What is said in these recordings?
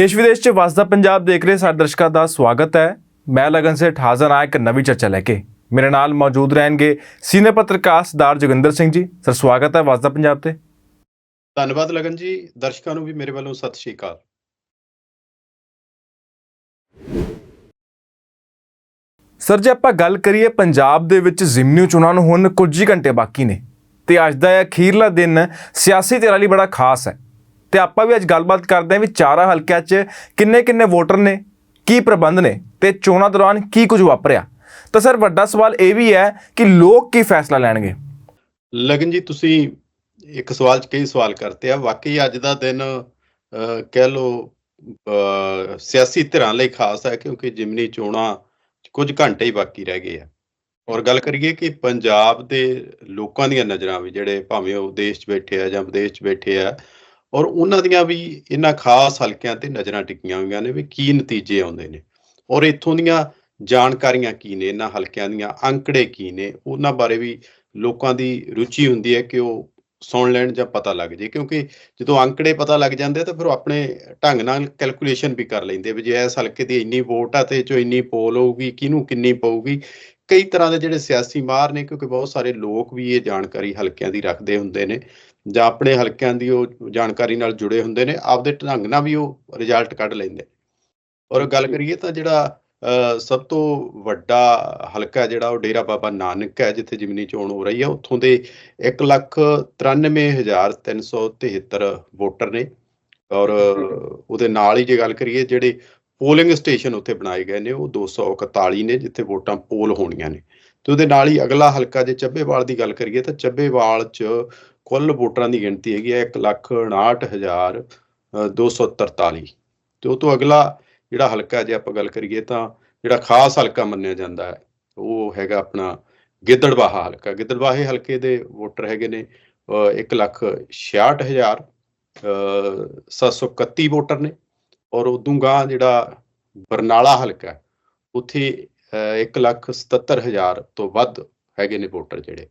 ਦੇਸ਼ ਵਿਦੇਸ਼ 'ਚ ਵਸਦਾ ਪੰਜਾਬ ਦੇਖ ਰਹੇ ਸਾਡੇ ਦਰਸ਼ਕਾਂ ਦਾ ਸਵਾਗਤ ਹੈ। ਮੈਂ ਲਗਨ ਸੇ ਹਾਜ਼ਰ ਹਾਂ ਇੱਕ ਨਵੀਂ ਚਰਚਾ ਲੈ ਕੇ। ਮੇਰੇ ਨਾਲ ਮੌਜੂਦ ਰਹਿਣਗੇ ਸੀਨੀਅਰ ਪੱਤਰਕਾਰ ਸਰਦਾਰ ਜੋਗਿੰਦਰ ਸਿੰਘ ਜੀ। ਸਰ ਸਵਾਗਤ ਹੈ ਵਸਦਾ ਪੰਜਾਬ ਤੇ। ਧੰਨਵਾਦ ਲਗਨ ਜੀ। ਦਰਸ਼ਕਾਂ ਨੂੰ ਵੀ ਮੇਰੇ ਵੱਲੋਂ ਸਤਿ ਸ਼੍ਰੀ ਅਕਾਲ। ਸਰ ਜੇ ਆਪਾਂ ਗੱਲ ਕਰੀਏ ਪੰਜਾਬ ਦੇ ਵਿੱਚ ਜ਼ਿਮਨੀ ਚੋਣਾਂ ਨੂੰ ਹੁਣ ਕੁਝ ਹੀ ਘੰਟੇ ਬਾਕੀ ਨੇ। ਤੇ ਅੱਜ ਦਾ ਇਹ ਅਖੀਰਲਾ ਦਿਨ ਸਿਆਸੀ ਧਿਰਾਂ ਲਈ ਬੜਾ ਖਾਸ ਹੈ। ਤੇ ਆਪਾਂ ਵੀ ਅੱਜ ਗੱਲਬਾਤ ਕਰਦੇ ਹਾਂ ਵੀ ਚਾਰਾਂ ਹਲਕਿਆਂ 'ਚ ਕਿੰਨੇ ਕਿੰਨੇ ਵੋਟਰ ਨੇ ਕੀ ਪ੍ਰਬੰਧ ਨੇ ਤੇ ਚੋਣਾਂ ਦੌਰਾਨ ਕੀ ਕੁਝ ਵਾਪਰਿਆ। ਤਾਂ ਸਰ ਵੱਡਾ ਸਵਾਲ ਇਹ ਵੀ ਹੈ ਕਿ ਲੋਕ ਕੀ ਫੈਸਲਾ ਲੈਣਗੇ? ਲਗਨ ਜੀ ਤੁਸੀਂ ਇੱਕ ਸਵਾਲ 'ਚ ਕਈ ਸਵਾਲ ਕਰਤੇ ਆ। ਵਾਕਈ ਅੱਜ ਦਾ ਦਿਨ ਅਹ, ਕਹਿ ਲੋ ਸਿਆਸੀ ਧਿਰਾਂ ਲਈ ਖਾਸ ਹੈ ਕਿਉਂਕਿ ਜਿਮਨੀ ਚੋਣਾਂ ਕੁਝ ਘੰਟੇ ਹੀ ਬਾਕੀ ਰਹਿ ਗਏ ਆ। ਔਰ ਗੱਲ ਕਰੀਏ ਕਿ ਪੰਜਾਬ ਦੇ ਲੋਕਾਂ ਦੀਆਂ ਨਜ਼ਰਾਂ ਵੀ ਜਿਹੜੇ ਭਾਵੇਂ ਉਹ ਦੇਸ਼ 'ਚ ਬੈਠੇ ਆ ਜਾਂ ਵਿਦੇਸ਼ 'ਚ ਬੈਠੇ ਆ ਔਰ ਉਹਨਾਂ ਦੀਆਂ ਵੀ ਇਹਨਾਂ ਖਾਸ ਹਲਕਿਆਂ ਤੇ ਨਜ਼ਰਾਂ ਟਿਕੀਆਂ ਹੋਈਆਂ ਨੇ ਵੀ ਕੀ ਨਤੀਜੇ ਆਉਂਦੇ ਨੇ। ਔਰ ਇੱਥੋਂ ਦੀਆਂ ਜਾਣਕਾਰੀਆਂ ਕੀ ਨੇ? ਇਹਨਾਂ ਹਲਕਿਆਂ ਦੀਆਂ ਅੰਕੜੇ ਕੀ ਨੇ? ਉਹਨਾਂ ਬਾਰੇ ਵੀ ਲੋਕਾਂ ਦੀ ਰੁਚੀ ਹੁੰਦੀ ਹੈ ਕਿ ਉਹ ਸੁਣ ਲੈਣ ਜਾਂ ਪਤਾ ਲੱਗ ਜੇ। ਕਿਉਂਕਿ ਜਦੋਂ ਅੰਕੜੇ ਪਤਾ ਲੱਗ ਜਾਂਦੇ ਤਾਂ ਫਿਰ ਉਹ ਆਪਣੇ ਢੰਗ ਨਾਲ ਕੈਲਕੂਲੇਸ਼ਨ ਵੀ ਕਰ ਲੈਂਦੇ ਵੀ ਜੇ ਇਸ ਹਲਕੇ ਦੀ ਇੰਨੀ ਵੋਟ ਆ ਤੇ ਇਹ ਇੰਨੀ ਪੋਲ ਹੋਊਗੀ, ਕਿਹਨੂੰ ਕਿੰਨੀ ਪਊਗੀ। ਕਈ ਤਰ੍ਹਾਂ ਦੇ ਜਿਹੜੇ ਸਿਆਸੀ ਮਾਹਰ ਨੇ ਕਿਉਂਕਿ ਬਹੁਤ ਸਾਰੇ ਲੋਕ ਵੀ ਇਹ ਜਾਣਕਾਰੀ ਹਲਕਿਆਂ ਦੀ ਰੱਖਦੇ ਹੁੰਦੇ ਨੇ। ਜਾਂ ਆਪਣੇ ਹਲਕਿਆਂ ਦੀ ਉਹ ਜਾਣਕਾਰੀ ਨਾਲ ਜੁੜੇ ਹੁੰਦੇ ਨੇ ਆਪਦੇ ਢੰਗ ਨਾਲ ਵੀ ਉਹ ਰਿਜ਼ਲਟ ਕੱਢ ਲੈਂਦੇ ਔਰ ਗੱਲ ਕਰੀਏ ਤਾਂ ਜਿਹੜਾ ਸਭ ਤੋਂ ਵੱਡਾ ਹਲਕਾ ਜਿਹੜਾ ਉਹ ਡੇਰਾ ਬਾਬਾ ਨਾਨਕ ਹੈ ਜਿੱਥੇ ਜਿਮਨੀ ਚੋਣ ਹੋ ਰਹੀ ਹੈ ਉੱਥੋਂ ਦੇ 193373 ਵੋਟਰ ਨੇ। ਔਰ ਉਹਦੇ ਨਾਲ ਹੀ ਜੇ ਗੱਲ ਕਰੀਏ ਜਿਹੜੇ ਪੋਲਿੰਗ ਸਟੇਸ਼ਨ ਉੱਥੇ ਬਣਾਏ ਗਏ ਨੇ ਉਹ 241 ਨੇ ਜਿੱਥੇ ਵੋਟਾਂ ਪੋਲ ਹੋਣੀਆਂ ਨੇ। ਤੇ ਉਹਦੇ ਨਾਲ ਹੀ ਅਗਲਾ ਹਲਕਾ ਜੇ ਚੱਬੇਵਾਲ ਦੀ ਗੱਲ ਕਰੀਏ ਤਾਂ ਚੱਬੇਵਾਲ 'ਚ ਕੁੱਲ ਵੋਟਰਾਂ ਦੀ ਗਿਣਤੀ ਹੈਗੀ ਹੈ 1,59,243 ਤੇ ਉਹ ਤੋਂ ਅਗਲਾ ਜਿਹੜਾ ਹਲਕਾ ਜੇ ਆਪਾਂ ਗੱਲ ਕਰੀਏ ਤਾਂ ਜਿਹੜਾ ਖਾਸ ਹਲਕਾ ਮੰਨਿਆ ਜਾਂਦਾ ਹੈ ਉਹ ਹੈਗਾ ਆਪਣਾ ਗਿੱਦੜਬਾਹਾ ਹਲਕਾ। ਗਿੱਦੜਬਾਹੇ ਹਲਕੇ ਦੇ ਵੋਟਰ ਹੈਗੇ ਨੇ ਅਹ, ਇੱਕ ਲੱਖ ਛਿਆਹਠ ਹਜ਼ਾਰ ਅਹ, ਸੱਤ ਸੌ ਇਕੱਤੀ ਵੋਟਰ ਨੇ। ਔਰ ਉਦੋਂ ਗਾਂ ਜਿਹੜਾ ਬਰਨਾਲਾ ਹਲਕਾ ਉੱਥੇ ਅਹ, ਇੱਕ ਲੱਖ ਸਤੱਤਰ ਹਜ਼ਾਰ ਤੋਂ ਵੱਧ ਹੈਗੇ ਨੇ ਵੋਟਰ ਜਿਹੜੇ।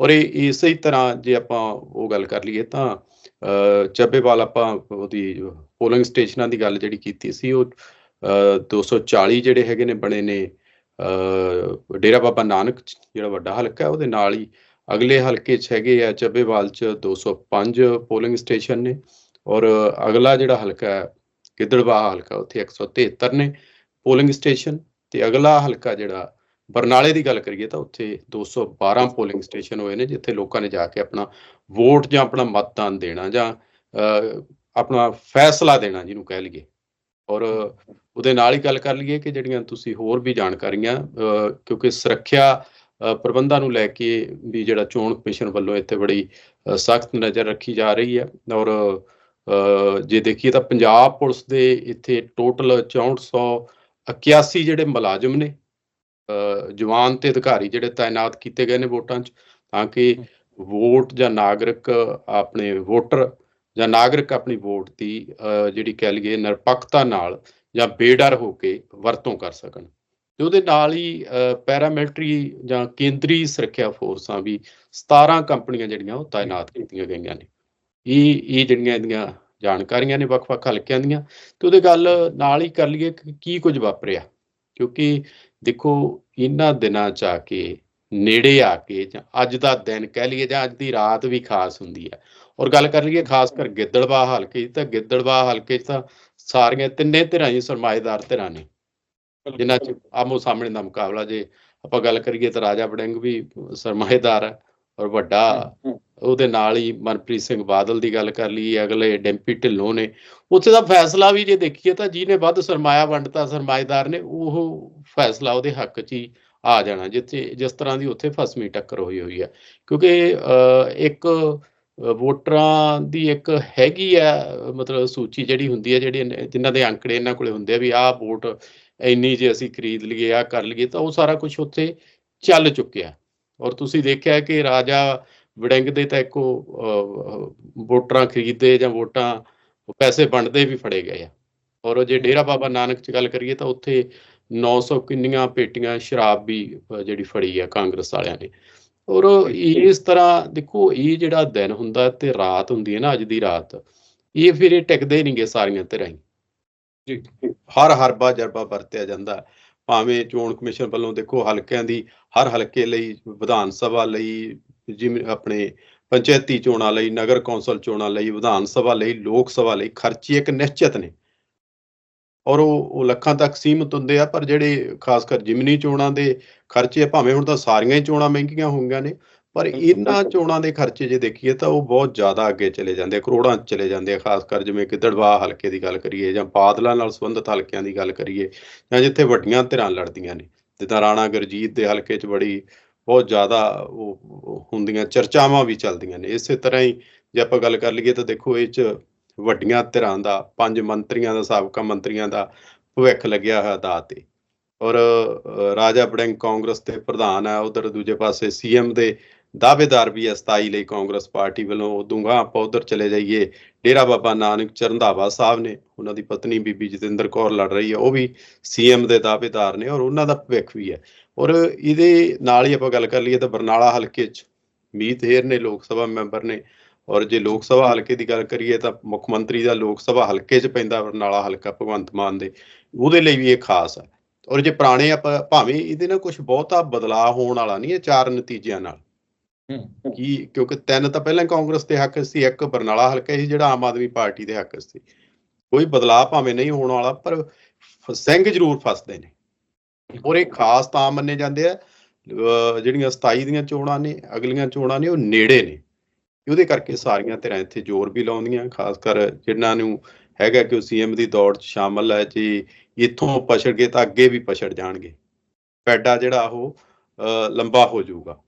ਔਰ ਇਹ ਇਸੇ ਹੀ ਤਰ੍ਹਾਂ ਜੇ ਆਪਾਂ ਉਹ ਗੱਲ ਕਰ ਲਈਏ ਤਾਂ ਚੱਬੇਵਾਲ ਆਪਾਂ ਉਹਦੀ ਪੋਲਿੰਗ ਸਟੇਸ਼ਨਾਂ ਦੀ ਗੱਲ ਜਿਹੜੀ ਕੀਤੀ ਸੀ, ਉਹ, ਅਹ 240 ਜਿਹੜੇ ਹੈਗੇ ਨੇ ਬਣੇ ਨੇ ਡੇਰਾ ਬਾਬਾ ਨਾਨਕ ਜਿਹੜਾ ਵੱਡਾ ਹਲਕਾ ਹੈ, ਉਹਦੇ ਨਾਲ ਹੀ ਅਗਲੇ ਹਲਕੇ 'ਚ ਹੈਗੇ ਆ ਚੱਬੇਵਾਲ 'ਚ 205 ਪੋਲਿੰਗ ਸਟੇਸ਼ਨ ਨੇ ਔਰ ਅਗਲਾ ਜਿਹੜਾ ਹਲਕਾ ਹੈ, ਗਿੱਦੜਬਾਹਾ ਹਲਕਾ, ਉੱਥੇ 173 ਨੇ ਪੋਲਿੰਗ ਸਟੇਸ਼ਨ ਤੇ ਅਗਲਾ ਹਲਕਾ ਜਿਹੜਾ ਬਰਨਾਲੇ ਦੀ ਗੱਲ ਕਰੀਏ ਤਾਂ ਉੱਥੇ 212 ਪੋਲਿੰਗ ਸਟੇਸ਼ਨ ਹੋਏ ਨੇ, ਜਿੱਥੇ ਲੋਕਾਂ ਨੇ ਜਾ ਕੇ ਆਪਣਾ ਵੋਟ ਜਾਂ ਆਪਣਾ ਮਤਦਾਨ ਦੇਣਾ ਜਾਂ ਆਪਣਾ ਫੈਸਲਾ ਦੇਣਾ ਜਿਹਨੂੰ ਕਹਿ ਲਈਏ। ਔਰ ਉਹਦੇ ਨਾਲ ਹੀ ਗੱਲ ਕਰ ਲਈਏ ਕਿ ਜਿਹੜੀਆਂ ਤੁਸੀਂ ਹੋਰ ਵੀ ਜਾਣਕਾਰੀਆਂ ਕਿਉਂਕਿ ਸੁਰੱਖਿਆ ਪ੍ਰਬੰਧਾਂ ਨੂੰ ਲੈ ਕੇ ਵੀ ਜਿਹੜਾ ਚੋਣ ਕਮਿਸ਼ਨ ਵੱਲੋਂ ਇੱਥੇ ਬੜੀ ਸਖਤ ਨਜ਼ਰ ਰੱਖੀ ਜਾ ਰਹੀ ਹੈ। ਔਰ ਜੇ ਦੇਖੀਏ ਤਾਂ ਪੰਜਾਬ ਪੁਲਿਸ ਦੇ ਇੱਥੇ ਟੋਟਲ 6481 ਜਿਹੜੇ ਮੁਲਾਜ਼ਮ ਨੇ ਜਵਾਨ ਤੇ ਅਧਿਕਾਰੀ ਜਿਹੜੇ ਤਾਇਨਾਤ ਕੀਤੇ ਗਏ ਨੇ ਵੋਟਾਂ 'ਚ ਤਾਂ ਕਿ ਵੋਟ ਜਾਂ ਨਾਗਰਿਕ ਆਪਣੇ ਵੋਟਰ ਜਾਂ ਨਾਗਰਿਕ ਆਪਣੀ ਵੋਟ ਦੀ ਜਿਹੜੀ ਕਹਿ ਲਈਏ ਨਿਰਪੱਖਤਾ ਨਾਲ ਜਾਂ ਬੇਡਰ ਹੋ ਕੇ ਵਰਤੋਂ ਕਰ ਸਕਣ। ਤੇ ਉਹਦੇ ਨਾਲ ਹੀ ਪੈਰਾਮਿਲਟਰੀ ਜਾਂ ਕੇਂਦਰੀ ਸੁਰੱਖਿਆ ਫੋਰਸਾਂ ਵੀ 17 ਕੰਪਨੀਆਂ ਜਿਹੜੀਆਂ ਉਹ ਤਾਇਨਾਤ ਕੀਤੀਆਂ ਗਈਆਂ ਨੇ। ਇਹ ਇਹ ਜਿਹੜੀਆਂ ਇਹਦੀਆਂ ਜਾਣਕਾਰੀਆਂ ਨੇ ਵੱਖ-ਵੱਖ ਹਲਕਿਆਂ ਦੀਆਂ। ਤੇ ਉਹਦੇ ਗੱਲ ਨਾਲ ਹੀ ਕਰ ਲਈਏ ਕਿ ਕੀ ਕੁਝ ਵਾਪਰਿਆ। ਕਿਉਂਕਿ ਦੇਖੋ ਇਹਨਾਂ ਦਿਨਾਂ ਚ ਆ ਕੇ ਨੇੜੇ ਆ ਕੇ ਜਾਂ ਅੱਜ ਦਾ ਦਿਨ ਕਹਿ ਲਈਏ ਜਾਂ ਅੱਜ ਦੀ ਰਾਤ ਵੀ ਖਾਸ ਹੁੰਦੀ ਹੈ ਔਰ ਗੱਲ ਕਰ ਲਈਏ ਖਾਸ ਕਰ ਗਿੱਦੜਬਾਹ ਹਲਕੇ ਤਾਂ ਗਿੱਦੜਬਾਹ ਹਲਕੇ 'ਚ ਤਾਂ ਸਾਰੀਆਂ ਤਿੰਨੇ ਧਿਰਾਂ ਹੀ ਸਰਮਾਏਦਾਰ ਧਿਰਾਂ ਨੇ। ਜਿਨ੍ਹਾਂ 'ਚ ਆਮੋ ਸਾਹਮਣੇ ਦਾ ਮੁਕਾਬਲਾ ਜੇ ਆਪਾਂ ਗੱਲ ਕਰੀਏ ਤਾਂ ਰਾਜਾ ਵੜਿੰਗ ਵੀ ਸਰਮਾਏਦਾਰ ਹੈ ਔਰ ਵੱਡਾ ਉਹਦੇ ਨਾਲ ਹੀ ਮਨਪ੍ਰੀਤ ਸਿੰਘ ਬਾਦਲ ਦੀ ਗੱਲ ਕਰ ਲਈਏ ਅਗਲੇ ਡੈਂਪੀ ਢਿੱਲੋਂ ਨੇ। ਉੱਥੇ ਦਾ ਫੈਸਲਾ ਵੀ ਜੇ ਦੇਖੀਏ ਤਾਂ ਜਿਹਨੇ ਵੱਧ ਸਰਮਾਇਆ ਵੰਡਤਾ ਸਰਮਾਏਦਾਰ ਨੇ ਉਹ ਫੈਸਲਾ ਉਹਦੇ ਹੱਕ 'ਚ ਹੀ ਆ ਜਾਣਾ ਜਿੱਥੇ ਜਿਸ ਤਰ੍ਹਾਂ ਦੀ ਉੱਥੇ ਫਸਮੀ ਟੱਕਰ ਹੋਈ ਹੋਈ ਹੈ ਕਿਉਂਕਿ ਅਹ, ਇੱਕ ਵੋਟਰਾਂ ਦੀ ਇੱਕ ਹੈਗੀ ਆ ਮਤਲਬ ਸੂਚੀ ਜਿਹੜੀ ਹੁੰਦੀ ਹੈ ਜਿਹੜੀ ਜਿਨ੍ਹਾਂ ਦੇ ਅੰਕੜੇ ਇਹਨਾਂ ਕੋਲੇ ਹੁੰਦੇ ਆ ਵੀ ਆਹ ਵੋਟ ਇੰਨੀ ਜੇ ਅਸੀਂ ਖਰੀਦ ਲਈਏ ਆ ਕਰ ਲਈਏ ਤਾਂ ਉਹ ਸਾਰਾ ਕੁਝ ਉੱਥੇ ਚੱਲ ਚੁੱਕਿਆ। ਔਰ ਤੁਸੀਂ ਦੇਖਿਆ ਕਿ ਰਾਜਾ ਵੜਿੰਗ ਦੇ ਤਾਂ ਇੱਕੋ ਵੋਟਰਾਂ ਖਰੀਦਦੇ ਜਾਂ ਵੋਟਾਂ ਪੈਸੇ ਵੰਡਦੇ ਵੀ ਫੜੇ ਗਏ ਆ ਔਰ ਜੇ ਡੇਰਾ ਬਾਬਾ ਨਾਨਕ ਚ ਗੱਲ ਕਰੀਏ ਤਾਂ ਉੱਥੇ 900 ਕਿੰਨੀਆਂ ਪੇਟੀਆਂ ਸ਼ਰਾਬ ਵੀ ਜਿਹੜੀ ਫੜੀ ਆ ਕਾਂਗਰਸ ਵਾਲਿਆਂ ਨੇ ਔਰ ਇਸ ਤਰ੍ਹਾਂ ਦੇਖੋ ਇਹ ਜਿਹੜਾ ਦਿਨ ਹੁੰਦਾ ਤੇ ਰਾਤ ਹੁੰਦੀ ਹੈ ਨਾ ਅੱਜ ਦੀ ਰਾਤ ਇਹ ਫਿਰ ਇਹ ਟਿਕਦੇ ਨਹੀਂਗੇ ਸਾਰੀਆਂ ਤਰ੍ਹਾਂ ਹੀ ਜੀ। ਹਰ ਹਰਬਾ ਜਰਬਾ ਵਰਤਿਆ ਜਾਂਦਾ। ਭਾਵੇਂ ਚੋਣ ਕਮਿਸ਼ਨ ਵੱਲੋਂ ਦੇਖੋ ਹਲਕਿਆਂ ਦੀ ਹਰ ਹਲਕੇ ਲਈ ਵਿਧਾਨ ਸਭਾ ਲਈ ਜਿਵੇਂ ਆਪਣੇ ਪੰਚਾਇਤੀ ਚੋਣਾਂ ਲਈ ਨਗਰ ਕੌਂਸਲ ਚੋਣਾਂ ਲਈ ਵਿਧਾਨ ਸਭਾ ਲਈ ਲੋਕ ਸਭਾ ਲਈ ਖਰਚੇ ਇੱਕ ਨਿਸ਼ਚਿਤ ਨੇ। ਔਰ ਉਹ ਲੱਖਾਂ ਤੱਕ ਸੀਮਤ ਹੁੰਦੇ ਆ ਪਰ ਜਿਹੜੇ ਖਾਸ ਕਰ ਜਿਮਨੀ ਚੋਣਾਂ ਦੇ ਖਰਚੇ ਭਾਵੇਂ ਹੁਣ ਤਾਂ ਸਾਰੀਆਂ ਹੀ ਚੋਣਾਂ ਮਹਿੰਗੀਆਂ ਹੋਈਆਂ ਨੇ ਪਰ ਇਹਨਾਂ ਚੋਣਾਂ ਦੇ ਖਰਚੇ ਜੇ ਦੇਖੀਏ ਤਾਂ ਉਹ ਬਹੁਤ ਜ਼ਿਆਦਾ ਅੱਗੇ ਚਲੇ ਜਾਂਦੇ ਆ ਕਰੋੜਾਂ ਚਲੇ ਜਾਂਦੇ ਆ ਖਾਸ ਕਰ ਜਿਵੇਂ ਕਿ ਦੜਵਾ ਹਲਕੇ ਦੀ ਗੱਲ ਕਰੀਏ ਜਾਂ ਬਾਦਲਾਂ ਨਾਲ ਸੰਬੰਧਿਤ ਹਲਕਿਆਂ ਦੀ ਗੱਲ ਕਰੀਏ ਜਾਂ ਜਿੱਥੇ ਵੱਡੀਆਂ ਧਿਰਾਂ ਲੜਦੀਆਂ ਨੇ ਜਿੱਦਾਂ ਰਾਣਾ ਗੁਰਜੀਤ ਦੇ ਹਲਕੇ 'ਚ ਬੜੀ ਬਹੁਤ ਜ਼ਿਆਦਾ ਉਹ ਹੁੰਦੀਆਂ, ਚਰਚਾਵਾਂ ਵੀ ਚੱਲਦੀਆਂ ਨੇ। ਇਸੇ ਤਰ੍ਹਾਂ ਹੀ ਜੇ ਆਪਾਂ ਗੱਲ ਕਰ ਲਈਏ ਤਾਂ ਦੇਖੋ, ਇਹ 'ਚ ਵੱਡੀਆਂ ਧਿਰਾਂ ਦਾ, ਪੰਜ ਮੰਤਰੀਆਂ ਦਾ, ਸਾਬਕਾ ਮੰਤਰੀਆਂ ਦਾ ਭਵਿੱਖ ਲੱਗਿਆ ਹੋਇਆ ਦਾ ਤੇ। ਔਰ ਰਾਜਾ ਬੜਿੰਗ ਕਾਂਗਰਸ ਦੇ ਪ੍ਰਧਾਨ ਹੈ ਉਧਰ ਦੂਜੇ ਪਾਸੇ ਸੀਐਮ ਦੇ ਦਾਅਵੇਦਾਰ ਵੀ ਹੈ 27 ਲਈ ਕਾਂਗਰਸ ਪਾਰਟੀ ਵੱਲੋਂ ਉਦੋਂਗਾ ਆਪਾਂ ਉਧਰ ਚਲੇ ਜਾਈਏ। ਡੇਰਾ ਬਾਬਾ ਨਾਨਕ ਚਰਨਦਾਵਾ ਸਾਹਿਬ ਨੇ, ਉਹਨਾਂ ਦੀ ਪਤਨੀ ਬੀਬੀ ਜਤਿੰਦਰ ਕੌਰ ਲੜ ਰਹੀ ਹੈ, ਉਹ ਵੀ ਸੀਐਮ ਦੇ ਦਾਅਵੇਦਾਰ ਨੇ ਔਰ ਉਹਨਾਂ ਦਾ ਭਵਿੱਖ ਵੀ ਹੈ। ਔਰ ਇਹਦੇ ਨਾਲ ਹੀ ਆਪਾਂ ਗੱਲ ਕਰ ਲਈਏ ਤਾਂ ਬਰਨਾਲਾ ਹਲਕੇ 'ਚ ਮੀਤ ਹੇਰ ਨੇ, ਲੋਕ ਸਭਾ ਮੈਂਬਰ ਨੇ। ਔਰ ਜੇ ਲੋਕ ਸਭਾ ਹਲਕੇ ਦੀ ਗੱਲ ਕਰੀਏ ਤਾਂ ਮੁੱਖ ਮੰਤਰੀ ਦਾ ਲੋਕ ਸਭਾ ਹਲਕੇ 'ਚ ਪੈਂਦਾ ਬਰਨਾਲਾ ਹਲਕਾ ਭਗਵੰਤ ਮਾਨ ਦੇ, ਉਹਦੇ ਲਈ ਵੀ ਇਹ ਖਾਸ ਹੈ। ਔਰ ਜੇ ਪੁਰਾਣੇ ਆਪਾਂ, ਭਾਵੇਂ ਇਹਦੇ ਨਾਲ ਕੁਝ ਬਹੁਤਾ ਬਦਲਾਅ ਹੋਣ ਵਾਲਾ ਨਹੀਂ ਹੈ, ਚਾਰ ਨਤੀਜਿਆਂ ਨਾਲ। ਕੀ ਕਿਉਂਕਿ ਤਿੰਨ ਤਾਂ ਪਹਿਲਾਂ ਕਾਂਗਰਸ ਦੇ ਹੱਕ ਸੀ, ਇੱਕ ਬਰਨਾਲਾ ਹਲਕਾ ਸੀ, ਜਿਹੜਾ ਆਮ ਆਦਮੀ ਪਾਰਟੀ ਦੇ ਹੱਕ ਸੀ। ਕੋਈ ਬਦਲਾਅ ਭਾਵੇਂ ਨਹੀਂ ਹੋਣ ਵਾਲਾ, ਪਰ ਸਿੰਘ ਜ਼ਰੂਰ ਫਸਦੇ ਨੇ। ਔਰ ਇਹ ਖਾਸ ਤਾਂ ਮੰਨੇ ਜਾਂਦੇ ਆ ਜਿਹੜੀਆਂ 27 ਦੀਆਂ ਚੋਣਾਂ ਨੇ, ਅਗਲੀਆਂ ਚੋਣਾਂ ਨੇ, ਉਹ ਨੇੜੇ ਨੇ। ਉਹਦੇ ਕਰਕੇ ਸਾਰੀਆਂ ਧਿਰਾਂ ਇੱਥੇ ਜ਼ੋਰ ਵੀ ਲਾਉਂਦੀਆਂ, ਖਾਸ ਕਰ ਜਿਨ੍ਹਾਂ ਨੂੰ ਹੈਗਾ ਕਿ ਉਹ ਸੀਐਮ ਦੀ ਦੌੜ 'ਚ ਸ਼ਾਮਲ ਹੈ, ਜੀ ਇੱਥੋਂ ਪਛੜ ਗਏ ਤਾਂ ਅੱਗੇ ਵੀ ਪਛੜ ਜਾਣਗੇ। ਪੈਡਾ ਜਿਹੜਾ ਉਹ, ਅਹ, ਲੰਬਾ ਹੋ ਜਾਊਗਾ।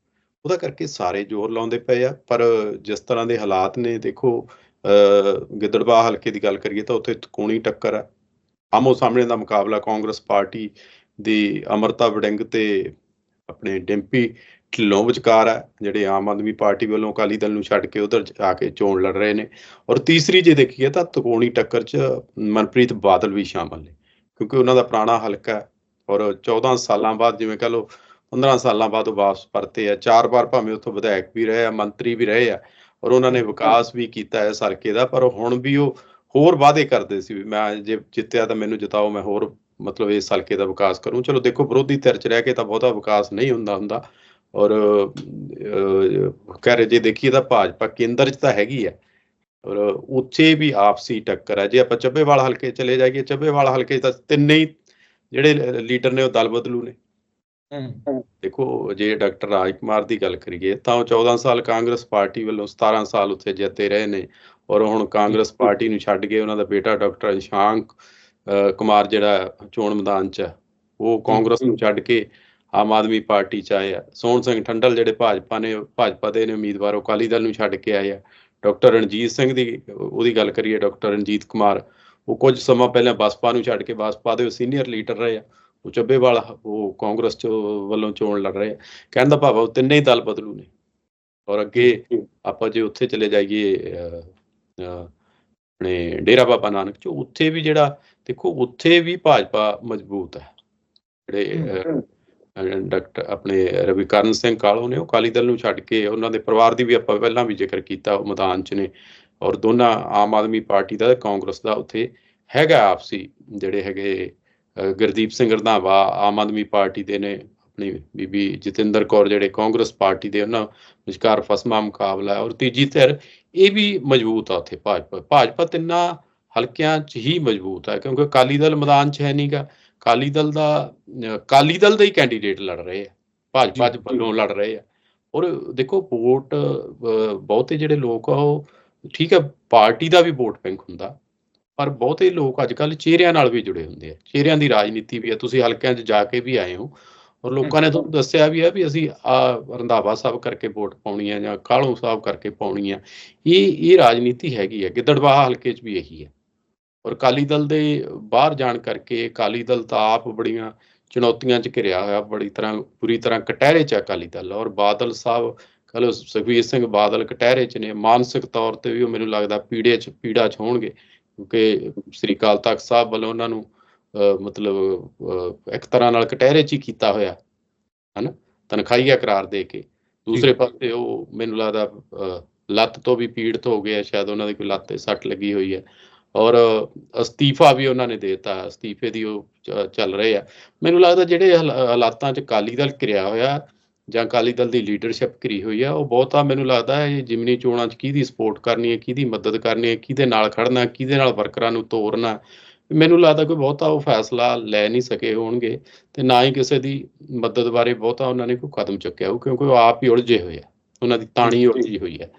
ਉਹਦਾ ਕਰਕੇ ਸਾਰੇ ਜ਼ੋਰ ਲਾਉਂਦੇ ਪਏ ਆ। ਪਰ ਜਿਸ ਤਰ੍ਹਾਂ ਦੇ ਹਾਲਾਤ ਨੇ, ਦੇਖੋ, ਅਹ ਗਿੱਦੜਬਾਹ ਹਲਕੇ ਦੀ ਗੱਲ ਕਰੀਏ ਤਾਂ ਉੱਥੇ ਕੋਣੀ ਟੱਕਰ ਹੈ ਆਮੋ ਸਾਹਮਣੇ ਦਾ ਮੁਕਾਬਲਾ ਕਾਂਗਰਸ ਪਾਰਟੀ ਦੀ ਅਮਰਤਾ ਵੜਿੰਗ ਤੇ ਆਪਣੇ ਡਿੰਪੀ ਢਿੱਲੋਂ ਵਿਚਕਾਰ ਹੈ ਜਿਹੜੇ ਆਮ ਆਦਮੀ ਪਾਰਟੀ ਵੱਲੋਂ ਅਕਾਲੀ ਦਲ ਨੂੰ ਛੱਡ ਕੇ ਉਧਰ ਆ ਕੇ ਚੋਣ ਲੜ ਰਹੇ ਨੇ। ਔਰ ਤੀਸਰੀ ਜੇ ਦੇਖੀਏ ਤਾਂ ਤਕੋਣੀ ਟੱਕਰ 'ਚ ਮਨਪ੍ਰੀਤ ਬਾਦਲ ਵੀ ਸ਼ਾਮਲ ਨੇ, ਕਿਉਂਕਿ ਉਹਨਾਂ ਦਾ ਪੁਰਾਣਾ ਹਲਕਾ ਹੈ। ਔਰ 14 ਸਾਲਾਂ ਬਾਅਦ ਜਿਵੇਂ ਕਹ ਲਓ 15 ਸਾਲਾਂ ਬਾਅਦ ਉਹ ਵਾਪਸ ਪਰਤੇ ਆ। ਚਾਰ ਵਾਰ ਭਾਵੇਂ ਉੱਥੋਂ ਵਿਧਾਇਕ ਵੀ ਰਹੇ ਆ ਮੰਤਰੀ ਵੀ ਰਹੇ ਆ ਔਰ ਉਹਨਾਂ ਨੇ ਵਿਕਾਸ ਵੀ ਕੀਤਾ ਹੈ ਹਲਕੇ ਦਾ ਪਰ ਹੁਣ ਵੀ ਉਹ ਹੋਰ ਵਾਅਦੇ ਕਰਦੇ ਸੀ ਵੀ ਮੈਂ ਜੇ ਜਿੱਤਿਆ ਤਾਂ ਮੈਨੂੰ ਜਿਤਾਓ ਮੈਂ ਹੋਰ ਮਤਲਬ ਇਸ ਹਲਕੇ ਦਾ ਵਿਕਾਸ ਕਰੂੰ। ਚਲੋ ਦੇਖੋ ਵਿਰੋਧੀ ਧਿਰ 'ਚ ਰਹਿ ਕੇ ਤਾਂ ਬਹੁਤਾ ਵਿਕਾਸ ਨਹੀਂ ਹੁੰਦਾ ਹੁੰਦਾ। ਔਰ ਅਹ, ਕਹਿ ਰਹੇ ਜੇ ਦੇਖੀਏ ਤਾਂ ਭਾਜਪਾ ਕੇਂਦਰ 'ਚ ਤਾਂ ਹੈਗੀ ਹੈ ਔਰ ਉੱਥੇ ਵੀ ਆਪਸੀ ਟੱਕਰ ਹੈ ਜੇ ਆਪਾਂ ਚੱਬੇਵਾਲ ਹਲਕੇ ਚਲੇ ਜਾਈਏ ਚੱਬੇਵਾਲ ਹਲਕੇ 'ਚ ਤਾਂ ਤਿੰਨੇ ਹੀ ਜਿਹੜੇ ਲੀਡਰ ਨੇ ਉਹ ਦਲ ਬਦਲੂ ਨੇ। ਦੇਖੋ, ਜੇ ਡਾਕਟਰ ਰਾਜ ਕੁਮਾਰ ਦੀ ਗੱਲ ਕਰੀਏ, ਤਾਂ ਉਹ 14 ਸਾਲ ਕਾਂਗਰਸ ਪਾਰਟੀ ਵੱਲੋਂ 17 ਸਾਲ ਉੱਥੇ ਜਿੱਤੇ ਰਹੇ ਨੇ। ਔਰ ਹੁਣ ਕਾਂਗਰਸ ਪਾਰਟੀ ਨੂੰ ਛੱਡ ਕੇ ਉਹਨਾਂ ਦਾ ਬੇਟਾ ਡਾਕਟਰ ਅੰਸ਼ਾਂਕ ਕੁਮਾਰ ਜਿਹੜਾ ਚੋਣ ਮੈਦਾਨ 'ਚ ਉਹ ਕਾਂਗਰਸ ਨੂੰ ਛੱਡ ਕੇ ਆਮ ਆਦਮੀ ਪਾਰਟੀ 'ਚ ਆਏ ਆ। ਸੋਹਣ ਸਿੰਘ ਠੰਡਲ ਜਿਹੜੇ ਭਾਜਪਾ ਨੇ, ਭਾਜਪਾ ਦੇ ਨੇ ਉਮੀਦਵਾਰ ਅਕਾਲੀ ਦਲ ਨੂੰ ਛੱਡ ਕੇ ਆਏ ਆ। ਡਾਕਟਰ ਰਣਜੀਤ ਸਿੰਘ ਦੀ, ਉਹਦੀ ਗੱਲ ਕਰੀਏ, ਡਾਕਟਰ ਰਣਜੀਤ ਕੁਮਾਰ, ਉਹ ਕੁਝ ਸਮਾਂ ਪਹਿਲਾਂ ਬਸਪਾ ਨੂੰ ਛੱਡ ਕੇ ਬਸਪਾ ਦੇ ਸੀਨੀਅਰ ਲੀਡਰ ਰਹੇ ਆ। ਉਹ ਚੱਬੇਵਾਲ ਉਹ ਕਾਂਗਰਸ ਚ ਵੱਲੋਂ ਚੋਣ ਲੜ ਰਹੇ ਕਹਿਣ ਦਾ ਭਾਵ ਉਹ ਤਿੰਨੇ ਹੀ ਦਲ ਬਦਲੂ ਨੇ। ਔਰ ਅੱਗੇ ਆਪਾਂ ਜੇ ਉੱਥੇ ਚਲੇ ਜਾਈਏ ਆਪਣੇ ਡੇਰਾ ਬਾਬਾ ਨਾਨਕ ਚ ਉੱਥੇ ਵੀ ਜਿਹੜਾ ਦੇਖੋ ਉੱਥੇ ਵੀ ਭਾਜਪਾ ਮਜ਼ਬੂਤ ਹੈ। ਜਿਹੜੇ ਡਾਕਟਰ ਆਪਣੇ ਰਵੀਕਰਨ ਸਿੰਘ ਕਾਲੋ ਨੇ ਉਹ ਅਕਾਲੀ ਦਲ ਨੂੰ ਛੱਡ ਕੇ ਉਹਨਾਂ ਦੇ ਪਰਿਵਾਰ ਦੀ ਵੀ ਆਪਾਂ ਪਹਿਲਾਂ ਵੀ ਜ਼ਿਕਰ ਕੀਤਾ ਉਹ ਮੈਦਾਨ 'ਚ ਨੇ। ਔਰ ਦੋਨਾਂ ਆਮ ਆਦਮੀ ਪਾਰਟੀ ਦਾ ਤੇ ਕਾਂਗਰਸ ਦਾ ਉੱਥੇ ਹੈਗਾ ਆਪਸੀ ਜਿਹੜੇ ਹੈਗੇ ਗੁਰਦੀਪ ਸਿੰਘ ਰੰਧਾਵਾ ਆਮ ਆਦਮੀ ਪਾਰਟੀ ਦੇ ਨੇ ਆਪਣੀ ਬੀਬੀ ਜਤਿੰਦਰ ਕੌਰ ਜਿਹੜੇ ਕਾਂਗਰਸ ਪਾਰਟੀ ਦੇ ਉਹਨਾਂ ਵਿਚਕਾਰ ਫਸਮਾ ਮੁਕਾਬਲਾ ਹੈ ਔਰ ਤੀਜੀ ਧਿਰ ਇਹ ਵੀ ਮਜ਼ਬੂਤ ਆ ਉੱਥੇ ਭਾਜਪਾ ਭਾਜਪਾ ਤਿੰਨਾਂ ਹਲਕਿਆਂ 'ਚ ਹੀ ਮਜ਼ਬੂਤ ਹੈ ਕਿਉਂਕਿ ਅਕਾਲੀ ਦਲ ਮੈਦਾਨ 'ਚ ਹੈ ਨਹੀਂਗਾ ਅਕਾਲੀ ਦਲ ਦਾ ਅਕਾਲੀ ਦਲ ਦੇ ਹੀ ਕੈਂਡੀਡੇਟ ਲੜ ਰਹੇ ਆ ਭਾਜਪਾ ਦੇ ਵੱਲੋਂ ਲੜ ਰਹੇ ਆ। ਔਰ ਦੇਖੋ ਵੋਟ ਬਹੁਤੇ ਜਿਹੜੇ ਲੋਕ ਆ ਉਹ ਠੀਕ ਹੈ ਪਾਰਟੀ ਦਾ ਵੀ ਵੋਟ ਬੈਂਕ ਹੁੰਦਾ ਪਰ ਬਹੁਤੇ ਲੋਕ ਅੱਜ ਕੱਲ ਚਿਹਰਿਆਂ ਨਾਲ ਵੀ ਜੁੜੇ ਹੁੰਦੇ ਆ। ਚਿਹਰਿਆਂ ਦੀ ਰਾਜਨੀਤੀ ਵੀ ਹੈ। ਤੁਸੀਂ ਹਲਕਿਆਂ 'ਚ ਜਾ ਕੇ ਵੀ ਆਏ ਹੋ ਔਰ ਲੋਕਾਂ ਨੇ ਤੁਹਾਨੂੰ ਦੱਸਿਆ ਵੀ ਆ ਵੀ ਅਸੀਂ ਆ ਰੰਧਾਵਾ ਸਾਹਿਬ ਕਰਕੇ ਵੋਟ ਪਾਉਣੀ ਹੈ ਜਾਂ ਕਾਲੋਂ ਸਾਹਿਬ ਕਰਕੇ ਪਾਉਣੀ ਆ ਇਹ ਇਹ ਰਾਜਨੀਤੀ ਹੈਗੀ ਹੈ। ਗਿੱਦੜਬਾਹਾ ਹਲਕੇ 'ਚ ਵੀ ਇਹੀ ਹੈ। ਔਰ ਅਕਾਲੀ ਦਲ ਦੇ ਬਾਹਰ ਜਾਣ ਕਰਕੇ ਅਕਾਲੀ ਦਲ ਤਾਂ ਆਪ ਬੜੀਆਂ ਚੁਣੌਤੀਆਂ 'ਚ ਘਿਰਿਆ ਹੋਇਆ, ਬੜੀ ਤਰ੍ਹਾਂ ਪੂਰੀ ਤਰ੍ਹਾਂ ਕਟਹਿਰੇ 'ਚ ਅਕਾਲੀ ਦਲ। ਔਰ ਬਾਦਲ ਸਾਹਿਬ ਕਹਲੋ ਸੁਖਬੀਰ ਸਿੰਘ ਬਾਦਲ ਕਟਹਿਰੇ 'ਚ ਨੇ। ਮਾਨਸਿਕ ਤੌਰ ਤੇ ਵੀ ਉਹ ਮੈਨੂੰ ਲੱਗਦਾ ਪੀੜੇ 'ਚ, ਪੀੜਾ 'ਚ ਹੋਣਗੇ। ਕਿਉਂਕਿ ਸ੍ਰੀ ਅਕਾਲ ਤਖਤ ਸਾਹਿਬ ਵੱਲੋਂ ਉਹਨਾਂ ਨੂੰ ਮਤਲਬ ਇੱਕ ਤਰ੍ਹਾਂ ਨਾਲ ਕਟਹਿਰੇ 'ਚ ਹੀ ਕੀਤਾ ਹੋਇਆ ਹਨਾ? ਤਨਖਾਹੀਆ ਕਰਾਰ ਦੇ ਕੇ। ਦੂਸਰੇ ਪਾਸੇ ਉਹ ਮੈਨੂੰ ਲੱਗਦਾ ਲੱਤ ਤੋਂ ਵੀ ਪੀੜਤ ਹੋ ਗਏ ਆ ਸ਼ਾਇਦ ਉਹਨਾਂ ਦੀ ਕੋਈ ਲੱਤ ਤੇ ਸੱਟ ਲੱਗੀ ਹੋਈ ਹੈ। ਔਰ ਅਸਤੀਫਾ ਵੀ ਉਹਨਾਂ ਨੇ ਦੇਤਾ ਅਸਤੀਫੇ ਦੀ ਉਹ ਚੱਲ ਰਹੇ ਆ। ਮੈਨੂੰ ਲੱਗਦਾ ਜਿਹੜੇ ਹਾਲ- ਹਾਲਾਤਾਂ 'ਚ ਅਕਾਲੀ ਦਲ ਘਿਰਿਆ ਹੋਇਆ ਜਾਂ ਅਕਾਲੀ ਦਲ ਦੀ ਲੀਡਰਸ਼ਿਪ ਘਿਰੀ ਹੋਈ ਆ ਉਹ ਬਹੁਤਾ ਮੈਨੂੰ ਲੱਗਦਾ ਹੈ ਇਹ ਜਿਮਨੀ ਚੋਣਾਂ 'ਚ ਕਿਹਦੀ ਸਪੋਰਟ ਕਰਨੀ ਹੈ ਕਿਹਦੀ ਮਦਦ ਕਰਨੀ ਹੈ ਕਿਹਦੇ ਨਾਲ ਖੜਨਾ ਕਿਹਦੇ ਨਾਲ ਵਰਕਰਾਂ ਨੂੰ ਤੋਰਨਾ ਮੈਨੂੰ ਲੱਗਦਾ ਕੋਈ ਬਹੁਤਾ ਉਹ ਫੈਸਲਾ ਲੈ ਨਹੀਂ ਸਕੇ ਹੋਣਗੇ ਤੇ ਨਾ ਹੀ ਕਿਸੇ ਦੀ ਮਦਦ ਬਾਰੇ ਬਹੁਤਾ ਉਹਨਾਂ ਨੇ ਕੋਈ ਕਦਮ ਚੁੱਕਿਆ ਹੋ ਕਿਉਂਕਿ ਉਹ ਆਪ ਹੀ ਉਲਝੇ ਹੋਏ ਆ ਉਹਨਾਂ ਦੀ ਤਾਣੀ ਉਲਝੀ ਹੋਈ ਹੈ।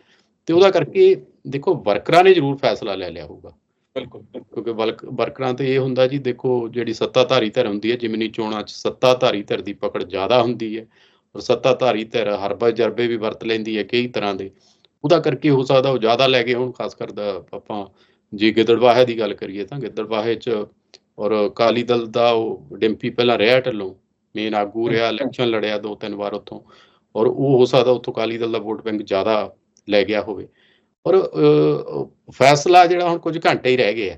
ਤੇ ਉਹਦਾ ਕਰਕੇ ਦੇਖੋ ਵਰਕਰਾਂ ਨੇ ਜ਼ਰੂਰ ਫੈਸਲਾ ਲੈ ਲਿਆ ਹੋਊਗਾ। ਬਿਲਕੁਲ ਕਿਉਂਕਿ ਵਰਕਰਾਂ ਤੇ ਇਹ ਹੁੰਦਾ ਜੀ ਦੇਖੋ ਜਿਹੜੀ ਸੱਤਾਧਾਰੀ ਧਿਰ ਹੁੰਦੀ ਹੈ ਜਿਮਨੀ ਚੋਣਾਂ 'ਚ ਸੱਤਾਧਾਰੀ ਧਿਰ ਦੀ ਪਕੜ ਜ਼ਿਆਦਾ ਹੁੰਦੀ ਹੈ। ਸੱਤਾਧਾਰੀ ਧਿਰ ਹਰਬਾ ਜਰਬੇ ਵੀ ਵਰਤ ਲੈਂਦੀ ਹੈ ਕਈ ਤਰ੍ਹਾਂ ਦੇ। ਉਹਦਾ ਕਰਕੇ ਹੋ ਸਕਦਾ ਉਹ ਜ਼ਿਆਦਾ ਲੈ ਗਏ ਹੁਣ ਖਾਸ ਕਰ ਆਪਾਂ ਜੇ ਗਿੱਦੜਵਾਹੇ ਦੀ ਗੱਲ ਕਰੀਏ ਤਾਂ ਗਿੱਦੜਵਾਹੇ 'ਚ ਔਰ ਅਕਾਲੀ ਦਲ ਦਾ ਉਹ ਡਿੰਪੀ ਪਹਿਲਾਂ ਰਿਹਾ ਢੱਲੋਂ ਮੇਨ ਆਗੂ ਰਿਹਾ ਇਲੈਕਸ਼ਨ ਲੜਿਆ ਦੋ ਤਿੰਨ ਵਾਰ ਉੱਥੋਂ। ਔਰ ਉਹ ਹੋ ਸਕਦਾ ਉੱਥੋਂ ਅਕਾਲੀ ਦਲ ਦਾ ਵੋਟ ਬੈਂਕ ਜ਼ਿਆਦਾ ਲੈ ਗਿਆ ਹੋਵੇ। ਔਰ ਫੈਸਲਾ ਜਿਹੜਾ ਹੁਣ ਕੁਝ ਘੰਟੇ ਹੀ ਰਹਿ ਗਏ ਆ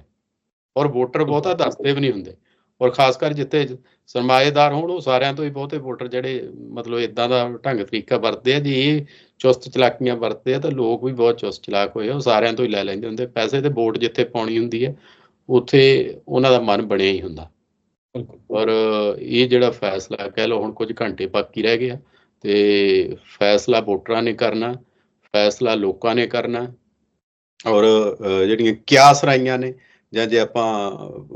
ਔਰ ਵੋਟਰ ਬਹੁਤਾ ਦੱਸਦੇ ਵੀ ਨਹੀਂ ਹੁੰਦੇ। ਔਰ ਖਾਸ ਕਰ ਜਿੱਥੇ ਸਰਮਾਏਦਾਰ ਹੋਣ ਉਹ ਸਾਰਿਆਂ ਤੋਂ ਹੀ ਬਹੁਤੇ ਵੋਟਰ ਜਿਹੜੇ ਮਤਲਬ ਇਦਾਂ ਦਾ ਢੰਗ ਤਰੀਕਾ ਵਰਤਦੇ ਆ ਜੇ ਇਹ ਚੁਸਤ ਚਲਾਕੀਆਂ ਵਰਤਦੇ ਆ ਤਾਂ ਲੋਕ ਵੀ ਬਹੁਤ ਚੁਸਤ ਚਲਾਕ ਹੋਏ ਉਹ ਸਾਰਿਆਂ ਤੋਂ ਹੀ ਲੈ ਲੈਂਦੇ ਹੁੰਦੇ ਪੈਸੇ ਤੇ ਵੋਟ ਜਿੱਥੇ ਪਾਉਣੀ ਹੁੰਦੀ ਹੈ ਉੱਥੇ ਉਹਨਾਂ ਦਾ ਮਨ ਬਣਿਆ ਹੀ ਹੁੰਦਾ। ਬਿਲਕੁਲ। ਔਰ ਇਹ ਜਿਹੜਾ ਫੈਸਲਾ ਕਹਿ ਲਓ ਹੁਣ ਕੁਝ ਘੰਟੇ ਬਾਕੀ ਰਹਿ ਗਏ ਆ ਤੇ ਫੈਸਲਾ ਵੋਟਰਾਂ ਨੇ ਕਰਨਾ ਫੈਸਲਾ ਲੋਕਾਂ ਨੇ ਕਰਨਾ ਔਰ ਜਿਹੜੀਆਂ ਕਿਆਸ ਰਾਈਆਂ ਨੇ ਜਾਂ ਜੇ ਆਪਾਂ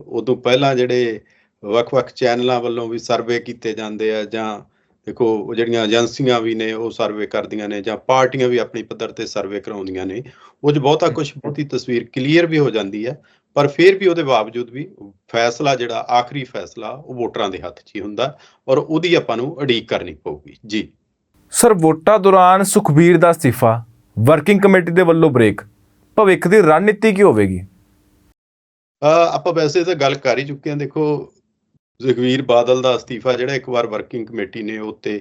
ਉਦੋਂ ਪਹਿਲਾਂ ਜਿਹੜੇ ਵੱਖ-ਵੱਖ ਚੈਨਲਾਂ ਵੱਲੋਂ ਵੀ ਸਰਵੇ ਕੀਤੇ ਜਾਂਦੇ ਆ ਜਾਂ ਦੇਖੋ ਜਿਹੜੀਆਂ ਏਜੰਸੀਆਂ ਵੀ ਨੇ ਉਹ ਸਰਵੇ ਕਰਦੀਆਂ ਨੇ ਜਾਂ ਪਾਰਟੀਆਂ ਵੀ ਆਪਣੀ ਪੱਧਰ ਤੇ ਸਰਵੇ ਕਰਾਉਂਦੀਆਂ ਨੇ, ਉਹ 'ਚ ਬਹੁਤਾ ਕੁਝ ਬਹੁਤੀ ਤਸਵੀਰ ਕਲੀਅਰ ਵੀ ਹੋ ਜਾਂਦੀ ਹੈ ਪਰ ਫਿਰ ਵੀ ਉਹਦੇ ਬਾਵਜੂਦ ਵੀ ਫੈਸਲਾ ਜਿਹੜਾ ਆਖਰੀ ਫੈਸਲਾ ਉਹ ਵੋਟਰਾਂ ਦੇ ਹੱਥ 'ਚ ਹੀ ਹੁੰਦਾ ਔਰ ਉਹਦੀ ਆਪਾਂ ਨੂੰ ਉਡੀਕ ਕਰਨੀ ਪਊਗੀ। ਜੀ। ਸਰ, ਵੋਟਾਂ ਦੌਰਾਨ ਸੁਖਬੀਰ ਦਾ ਅਸਤੀਫਾ, ਵਰਕਿੰਗ ਕਮੇਟੀ ਦੇ ਵੱਲੋਂ ਬ੍ਰੇਕ, ਭਵਿੱਖ ਦੀ ਰਣਨੀਤੀ ਕੀ ਹੋਵੇਗੀ? ਆਪਾਂ ਵੈਸੇ ਤਾਂ ਗੱਲ ਕਰ ਹੀ ਚੁੱਕੇ ਹਾਂ ਦੇਖੋ ਸੁਖਵੀਰ ਬਾਦਲ ਦਾ ਅਸਤੀਫਾ ਜਿਹੜਾ ਇੱਕ ਵਾਰ ਵਰਕਿੰਗ ਕਮੇਟੀ ਨੇ ਉੱਤੇ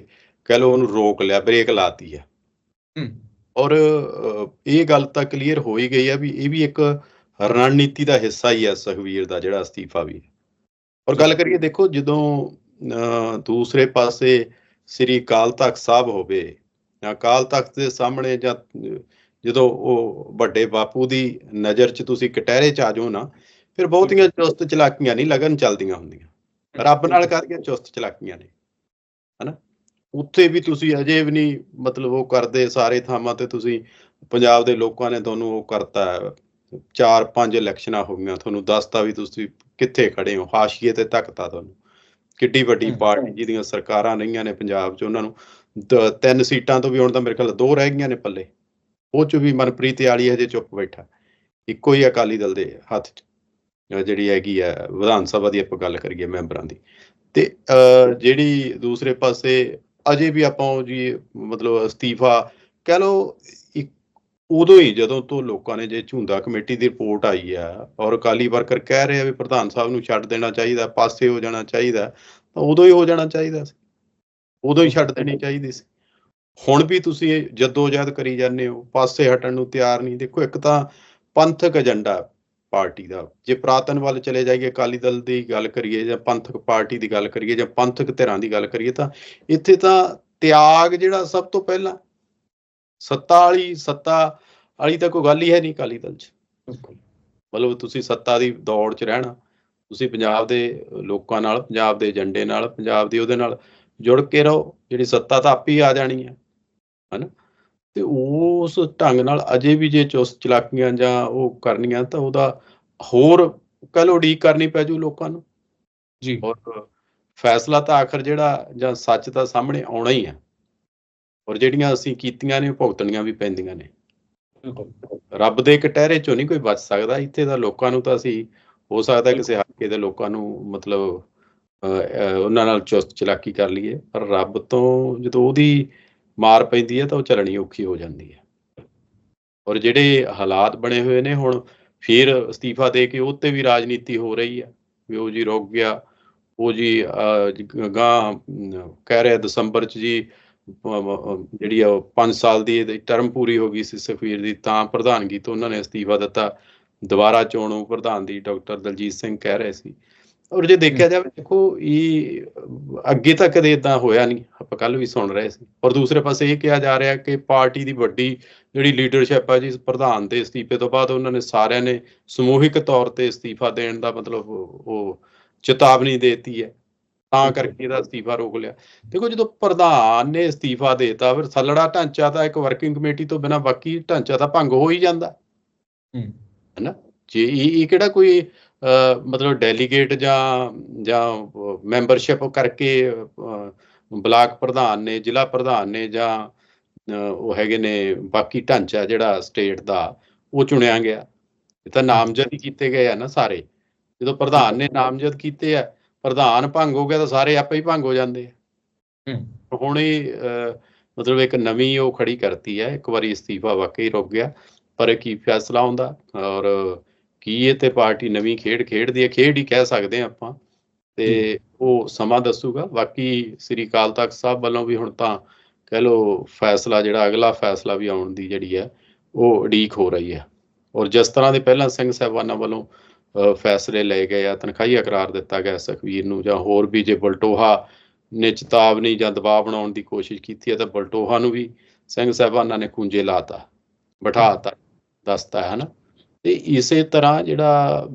ਕਹਿ ਲਓ ਉਹਨੂੰ ਰੋਕ ਲਿਆ ਬ੍ਰੇਕ ਲਾਤੀ ਹੈ ਹੂੰ। ਔਰ ਇਹ ਗੱਲ ਤਾਂ ਕਲੀਅਰ ਹੋ ਹੀ ਗਈ ਹੈ ਵੀ ਇਹ ਵੀ ਇੱਕ ਰਣਨੀਤੀ ਦਾ ਹਿੱਸਾ ਹੀ ਹੈ ਸੁਖਵੀਰ ਦਾ ਜਿਹੜਾ ਅਸਤੀਫਾ ਵੀ। ਔਰ ਗੱਲ ਕਰੀਏ ਦੇਖੋ ਜਦੋਂ ਦੂਸਰੇ ਪਾਸੇ ਸ੍ਰੀ ਅਕਾਲ ਤਖਤ ਸਾਹਿਬ ਹੋਵੇ ਜਾਂ ਅਕਾਲ ਤਖਤ ਦੇ ਸਾਹਮਣੇ ਜਾਂ ਜਦੋਂ ਉਹ ਵੱਡੇ ਬਾਪੂ ਦੀ ਨਜ਼ਰ 'ਚ ਤੁਸੀਂ ਕਟਹਿਰੇ 'ਚ ਆ ਜਾਓ ਨਾ ਫਿਰ ਬਹੁਤੀਆਂ ਚੁਸਤ ਚਲਾਕੀਆਂ ਨਹੀਂ ਲਗਨ ਚੱਲਦੀਆਂ ਹੁੰਦੀਆਂ। ਰੱਬ ਨਾਲ ਕਰਦੀਆਂ ਚੁਸਤ ਚਲਾਕੀਆਂ ਨੇ? ਹਨਾ? ਉੱਥੇ ਵੀ ਤੁਸੀਂ ਅਜੇ ਵੀ ਨਹੀਂ ਮਤਲਬ ਉਹ ਕਰਦੇ ਸਾਰੇ ਥਾਵਾਂ ਤੇ ਤੁਸੀਂ ਪੰਜਾਬ ਦੇ ਲੋਕਾਂ ਨੇ ਤੁਹਾਨੂੰ ਉਹ ਕਰਤਾ। ਚਾਰ ਪੰਜ ਇਲੈਕਸ਼ਨਾਂ ਹੋ ਗਈਆਂ ਤੁਹਾਨੂੰ ਦੱਸਤਾ ਵੀ ਤੁਸੀਂ ਕਿੱਥੇ ਖੜੇ ਹੋ ਹਾਸ਼ੀਏ ਤੇ ਧੱਕਤਾ ਤੁਹਾਨੂੰ। ਕਿੱਡੀ ਵੱਡੀ। ਪਾਰਟੀ ਜਿਹਦੀਆਂ ਸਰਕਾਰਾਂ ਰਹੀਆਂ ਨੇ ਪੰਜਾਬ 'ਚ ਉਹਨਾਂ ਨੂੰ ਤਿੰਨ ਸੀਟਾਂ ਤੋਂ ਵੀ ਹੁਣ ਤਾਂ ਮੇਰੇ ਖਿਆਲ ਦੋ ਰਹਿ ਗਈਆਂ ਨੇ ਪੱਲੇ। ਉਹ 'ਚ ਵੀ ਮਨਪ੍ਰੀਤ ਆਲੀ ਹਜੇ ਚੁੱਪ ਬੈਠਾ। ਇੱਕੋ ਹੀ ਅਕਾਲੀ ਦਲ ਦੇ ਹੱਥ 'ਚ। ਜਿਹੜੀ ਹੈਗੀ ਆ, ਵਿਧਾਨ ਸਭਾ ਦੀ ਆਪਾਂ ਗੱਲ ਕਰੀਏ ਮੈਂਬਰਾਂ ਦੀ। ਤੇ ਜਿਹੜੀ ਦੂਸਰੇ ਪਾਸੇ ਅਜੇ ਵੀ ਆਪਾਂ ਉਹ ਜੀ ਮਤਲਬ ਅਸਤੀਫਾ, ਕਹਿ ਲਓ ਇੱਕ ਉਦੋਂ ਹੀ ਜਦੋਂ ਤੋਂ ਲੋਕਾਂ ਨੇ ਜੇ ਝੁੰਦਾ ਕਮੇਟੀ ਦੀ ਰਿਪੋਰਟ ਆਈ ਆ ਔਰ ਅਕਾਲੀ ਵਰਕਰ ਕਹਿ ਰਹੇ ਆ ਵੀ ਪ੍ਰਧਾਨ ਸਾਹਿਬ ਨੂੰ ਛੱਡ ਦੇਣਾ ਚਾਹੀਦਾ, ਪਾਸੇ ਹੋ ਜਾਣਾ ਚਾਹੀਦਾ, ਤਾਂ ਉਦੋਂ ਹੀ ਹੋ ਜਾਣਾ ਚਾਹੀਦਾ ਸੀ। ਉਦੋਂ ਹੀ ਛੱਡ ਦੇਣੀ ਚਾਹੀਦੀ ਸੀ। ਹੁਣ ਵੀ ਤੁਸੀਂ ਇਹ ਜਦੋਜਹਿਦ ਕਰੀ ਜਾਂਦੇ ਹੋ, ਪਾਸੇ ਹਟਣ ਨੂੰ ਤਿਆਰ ਨਹੀਂ। ਦੇਖੋ ਇੱਕ ਤਾਂ ਪੰਥਕ ਏਜੰਡਾ ਪਾਰਟੀ ਦਾ। ਜੇ ਪ੍ਰਾਤਨ ਵੱਲ ਚਲੇ ਜਾਈਏ ਅਕਾਲੀ ਦਲ ਦੀ ਗੱਲ ਕਰੀਏ ਜਾਂ ਪੰਥਕ ਪਾਰਟੀ ਦੀ ਗੱਲ ਕਰੀਏ ਜਾਂ ਪੰਥਕ ਧਿਰਾਂ ਦੀ ਗੱਲ ਕਰੀਏ ਤਾਂ ਇੱਥੇ ਤਾਂ ਤਿਆਗ ਜਿਹੜਾ ਸਭ ਤੋਂ ਪਹਿਲਾਂ ਸੱਤਾ ਵਾਲੀ ਸੱਤਾ ਵਾਲੀ ਤਾਂ ਕੋਈ ਗੱਲ ਹੀ ਹੈ ਨਹੀਂ ਅਕਾਲੀ ਦਲ 'ਚ। ਬਿਲਕੁਲ। ਮਤਲਬ ਤੁਸੀਂ ਸੱਤਾ ਦੀ ਦੌੜ 'ਚ ਰਹਿਣਾ ਤੁਸੀਂ ਪੰਜਾਬ ਦੇ ਲੋਕਾਂ ਨਾਲ ਪੰਜਾਬ ਦੇ ਏਜੰਡੇ ਨਾਲ ਪੰਜਾਬ ਦੀ ਉਹਦੇ ਨਾਲ ਜੁੜ ਕੇ ਰਹੋ ਜਿਹੜੀ ਸੱਤਾ ਤਾਂ ਆਪੇ ਹੀ ਆ ਜਾਣੀ ਹੈ ਹਨਾ? ਤੇ ਉਸ ਢੰਗ ਨਾਲ ਅਜੇ ਵੀ ਜੇ ਚੁਸਤ ਚਲਾਕੀਆਂ ਜਾਂ ਉਹ ਕਰਨੀਆਂ ਤਾਂ ਉਹਦਾ ਹੋਰ ਕਹ ਲਓ ਉਡੀਕ ਕਰਨੀ ਪੈ ਜੂ ਲੋਕਾਂ ਨੂੰ। ਜੀ। ਔਰ ਫੈਸਲਾ ਤਾਂ ਆਖਰ ਜਿਹੜਾ ਜਾਂ ਸੱਚ ਤਾਂ ਸਾਹਮਣੇ ਆਉਣਾ ਹੀ ਹੈ। ਔਰ ਜਿਹੜੀਆਂ ਅਸੀਂ ਕੀਤੀਆਂ ਨੇ ਭੁਗਤਣੀਆਂ ਵੀ ਪੈਂਦੀਆਂ ਨੇ। ਰੱਬ ਦੇ ਕਟਹਿਰੇ ਚੋਂ ਨਹੀਂ ਕੋਈ ਬਚ ਸਕਦਾ। ਇੱਥੇ ਤਾਂ ਲੋਕਾਂ ਨੂੰ ਤਾਂ ਅਸੀਂ ਹੋ ਸਕਦਾ ਕਿਸੇ ਹਲਕੇ ਦੇ ਲੋਕਾਂ ਨੂੰ ਮਤਲਬ ਉਹਨਾਂ ਨਾਲ ਚੁਸਤ ਚਲਾਕੀ ਕਰ ਲਈਏ। ਪਰ ਰੱਬ ਤੋਂ ਜਦੋਂ ਉਹਦੀ ਮਾਰ ਪੈਂਦੀ ਹੈ ਤਾਂ ਉਹ ਚੱਲਣੀ ਔਖੀ ਹੋ ਜਾਂਦੀ ਹੈ। ਔਰ ਜਿਹੜੇ ਹਾਲਾਤ ਬਣੇ ਹੋਏ ਨੇ ਹੁਣ, ਫਿਰ ਅਸਤੀਫਾ ਦੇ ਕੇ ਉਹ ਵੀ ਰਾਜਨੀਤੀ ਹੋ ਰਹੀ ਹੈ। ਵੀ ਉਹ ਜੀ ਰੁਕ ਗਿਆ, ਉਹ ਜੀ ਗਾਂ ਕਹਿ ਰਿਹਾ ਦਸੰਬਰ ਚ ਜੀ ਜਿਹੜੀ ਆ 5 ਸਾਲ ਦੀ ਇਹਦੀ ਟਰਮ ਪੂਰੀ ਹੋ ਗਈ ਸੀ ਸਫੀਰ ਦੀ, ਤਾਂ ਪ੍ਰਧਾਨਗੀ ਤੋਂ ਉਹਨਾਂ ਨੇ ਅਸਤੀਫਾ ਦਿੱਤਾ। ਦੁਬਾਰਾ ਚੋਣ ਉਹ ਪ੍ਰਧਾਨ ਦੀ ਡਾਕਟਰ ਦਲਜੀਤ ਸਿੰਘ ਕਹਿ ਰਹੇ ਸੀ ਔਰ ਜੇ ਦੇਖਿਆ ਜਾਵੇ ਦੇਖੋ ਇਹ ਅੱਗੇ ਤਾਂ ਕਦੇ ਇਦਾਂ ਹੋਇਆ ਨਹੀਂ ਆਪਾਂ ਕੱਲ ਵੀ ਸੁਣ ਰਹੇ ਸੀ। ਔਰ ਦੂਸਰੇ ਪਾਸੇ ਇਹ ਕਿਹਾ ਜਾ ਰਿਹਾ ਕਿ ਪਾਰਟੀ ਦੀ ਵੱਡੀ ਜਿਹੜੀ ਲੀਡਰਸ਼ਿਪ ਹੈ ਜੀ ਪ੍ਰਧਾਨ ਦੇ ਅਸਤੀਫੇ ਤੋਂ ਬਾਅਦ ਉਹਨਾਂ ਨੇ ਸਾਰਿਆਂ ਨੇ ਸਮੂਹਿਕ ਤੌਰ ਤੇ ਅਸਤੀਫਾ ਦੇਣ ਦਾ ਮਤਲਬ ਉਹ ਚੇਤਾਵਨੀ ਦੇਤੀ ਹੈ। ਤਾਂ ਕਰਕੇ ਇਹਦਾ ਅਸਤੀਫਾ ਰੋਕ ਲਿਆ। ਦੇਖੋ ਜਦੋਂ ਪ੍ਰਧਾਨ ਨੇ ਅਸਤੀਫਾ ਦੇਤਾ ਫਿਰ ਸੱਲੜਾ ਢਾਂਚਾ ਤਾਂ ਇੱਕ ਵਰਕਿੰਗ ਕਮੇਟੀ ਤੋਂ ਬਿਨਾ ਬਾਕੀ ਢਾਂਚਾ ਤਾਂ ਭੰਗ ਹੋ ਹੀ ਜਾਂਦਾ। ਹੂੰ। ਹੈਨਾ? ਜੇ ਇਹ ਕਿਹੜਾ ਕੋਈ ਮਤਲਬ ਡੈਲੀਗੇਟ ਜਾਂ ਜਾਂ ਮੈਂਬਰਸ਼ਿਪ ਕਰਕੇ ਬਲਾਕ ਪ੍ਰਧਾਨ ਨੇ ਜ਼ਿਲ੍ਹਾ ਪ੍ਰਧਾਨ ਨੇ ਜਾਂ ਉਹ ਹੈਗੇ ਨੇ ਬਾਕੀ ਢਾਂਚਾ ਜਿਹੜਾ ਸਟੇਟ ਦਾ ਉਹ ਚੁਣਿਆ ਗਿਆ। ਇਹ ਤਾਂ ਨਾਮਜ਼ਦ ਹੀ ਕੀਤੇ ਗਏ ਆ ਨਾ ਸਾਰੇ। ਜਦੋਂ ਪ੍ਰਧਾਨ ਨੇ ਨਾਮਜ਼ਦ ਕੀਤੇ ਆ ਪ੍ਰਧਾਨ ਭੰਗ ਹੋ ਗਿਆ ਤਾਂ ਸਾਰੇ ਆਪੇ ਹੀ ਭੰਗ ਹੋ ਜਾਂਦੇ ਆ। ਹੂੰ। ਹੁਣ ਇਹ ਮਤਲਬ ਇੱਕ ਨਵੀਂ ਉਹ ਖੜੀ ਕਰਤੀ ਹੈ ਇੱਕ ਵਾਰੀ ਅਸਤੀਫਾ ਵਾਕਈ ਰੁਕ ਗਿਆ ਪਰ ਕੀ ਫੈਸਲਾ ਹੁੰਦਾ ਔਰ ਕੀ ਇਹ ਤੇ ਪਾਰਟੀ ਨਵੀਂ ਖੇਡ ਖੇਡਦੀ ਹੈ ਖੇਡ ਹੀ ਕਹਿ ਸਕਦੇ ਹਾਂ ਆਪਾਂ। ਤੇ ਉਹ ਸਮਾਂ ਦੱਸੂਗਾ। ਬਾਕੀ ਸ੍ਰੀ ਅਕਾਲ ਤਖਤ ਸਾਹਿਬ ਵੱਲੋਂ ਵੀ ਹੁਣ ਤਾਂ ਕਹਿ ਲਓ ਫੈਸਲਾ ਜਿਹੜਾ ਅਗਲਾ ਫੈਸਲਾ ਵੀ ਆਉਣ ਦੀ ਜਿਹੜੀ ਹੈ ਉਹ ਉਡੀਕ ਹੋ ਰਹੀ ਹੈ। ਔਰ ਜਿਸ ਤਰ੍ਹਾਂ ਦੇ ਪਹਿਲਾਂ ਸਿੰਘ ਸਾਹਿਬਾਨਾਂ ਵੱਲੋਂ ਫੈਸਲੇ ਲਏ ਗਏ ਆ ਤਨਖਾਹੀਆ ਕਰਾਰ ਦਿੱਤਾ ਗਿਆ ਸੁਖਵੀਰ ਨੂੰ ਜਾਂ ਹੋਰ ਵੀ ਜੇ ਬਲਟੋਹਾ ਨੇ ਚੇਤਾਵਨੀ ਜਾਂ ਦਬਾਅ ਬਣਾਉਣ ਦੀ ਕੋਸ਼ਿਸ਼ ਕੀਤੀ ਹੈ ਤਾਂ ਬਲਟੋਹਾ ਨੂੰ ਵੀ ਸਿੰਘ ਸਾਹਿਬਾਨਾਂ ਨੇ ਕੁੰਜੇ ਲਾਤਾ ਬਿਠਾਤਾ ਦੱਸਤਾ ਹੈ ਨਾ। ਤੇ ਇਸੇ ਤਰ੍ਹਾਂ ਜਿਹੜਾ